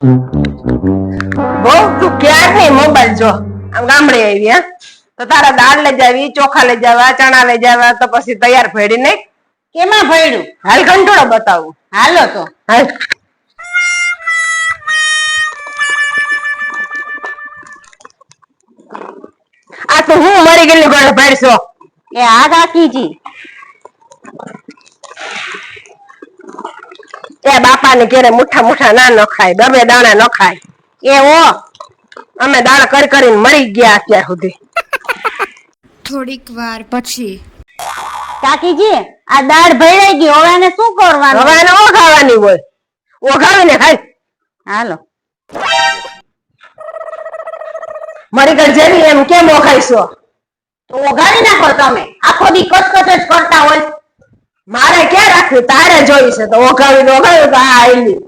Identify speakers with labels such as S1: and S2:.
S1: બહુ તું ક્યાર નહીં મોબાઈલ જો. આમ ગામડે આવી હા? તો તારા દાળ લઈ જાવી ચોખા લઈ જવા ચણા લઈ જવા તો પછી તૈયાર ભેડી ને
S2: કેમાં ભયડું?
S1: હાલ કંટોળો બતાવું.
S2: હાલો તો.
S1: હાલ. આ તો હું મરી ગયેલી ગોળ ભેડશો
S2: એ આ કાકીજી.
S1: એ બાપા ને ઘેરે મુઠા મુઠા ના નખાય ડબે દાણા નખાય.
S2: એવો
S1: અમે દાણા કરી કરીને મરી ગયા અત્યાર સુધી.
S3: થોડીક વાર પછી.
S2: કાકીજી આ દાળ ભરાઈ ગઈ હવે એને શું કરવાનું?
S1: હવે એને ઓગાવાની હોય? ઓગાવીને ખાય
S2: હાલો.
S1: મારી ઘર જેવી એમ કેમ ઓગાઈશો
S2: તો ઓગાળી નાખો તમે. આખો દી કચકચ જ કરતા હોય
S1: મારે તારે જોઈ છે તો ઓઘાવીને ઓઘાવ્યું તો આ આયલી.